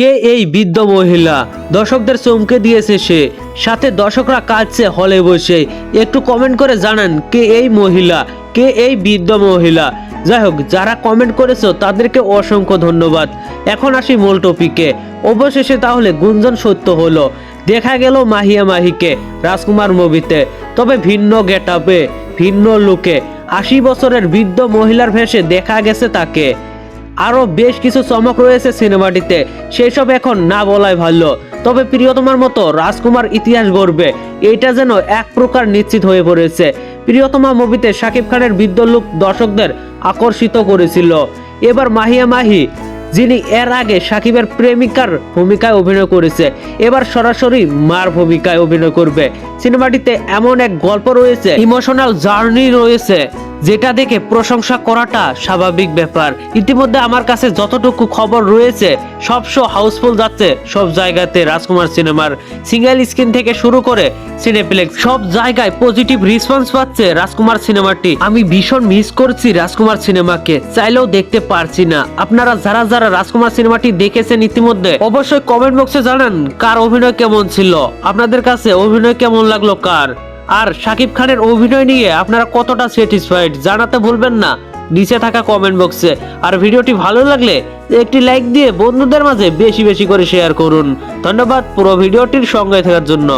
কে এই বৃদ্ধ মহিলা? দর্শকদের চমকে দিয়েছে সে। সাথে দর্শকরা কাঁদছে হলে বসে। একটু কমেন্ট করে জানান, কে এই মহিলা? কে এই বৃদ্ধ মহিলা? যাই হোক, যারা কমেন্ট করেছ, তাদেরকে অসংখ্য ধন্যবাদ। এখন আসি মূল টপিকে অবশেষে তাহলে গুঞ্জন সত্য হলো। দেখা গেল মাহিয়া মাহিকে রাজকুমার মুভিতে। তবে ভিন্ন গেট ভিন্ন লুকে আশি বছরের বৃদ্ধ মহিলার ভেসে দেখা গেছে তাকে। আরও বেশ কিছু চমক রয়েছে সিনেমাটিতে। সেই সব এখন না বলাই ভালো তবে প্রিয়তমার মতো রাজকুমার ইতিহাস গড়বে, এটা যেন এক প্রকার নিশ্চিত হয়ে পড়েছে। প্রিয়তমা মুভিতে শাকিব খানের বৃদ্ধ লোক দর্শকদের আকর্ষিত করেছিল। এবার মাহিয়া মাহি, যিনি এর আগে সাকিবের প্রেমিকার ভূমিকায় অভিনয় করেছে, এবার সরাসরি মার ভূমিকায় অভিনয় করবে। সিনেমাটিতে এমন এক গল্প রয়েছে, ইমোশনাল জার্নি রয়েছে। যেটা দেখে প্রশংসা করাটা স্বাভাবিক ব্যাপার। ইতিমধ্যে আমার কাছে যতটুকু খবর রয়েছে, সব শো হাউসফুল যাচ্ছে সব জায়গাতে রাজকুমার সিনেমার। সিঙ্গেল স্ক্রিন থেকে শুরু করে সিনেপ্লেক্স, সব জায়গায় পজিটিভ রেসপন্স পাচ্ছে রাজকুমার সিনেমাটি। আমি ভীষণ মিস করছি রাজকুমার সিনেমাকে, চাইলেও দেখতে পারছি না। আপনারা যারা যারা রাজকুমার সিনেমাটি দেখেছেন ইতিমধ্যে, অবশ্যই কমেন্ট বক্সে জানান কার অভিনয় কেমন ছিল। আপনাদের কাছে অভিনয় কেমন লাগল, কার? আর শাকিব খানের অভিনয় নিয়ে আপনারা কতটা স্যাটিসফাইড জানাতে ভুলবেন না, নিচে থাকা কমেন্ট বক্সে আর ভিডিওটি ভালো লাগলে একটি লাইক দিয়ে বন্ধুদের মাঝে বেশি বেশি করে শেয়ার করুন। ধন্যবাদ পুরো ভিডিওটির সঙ্গে থাকার জন্য।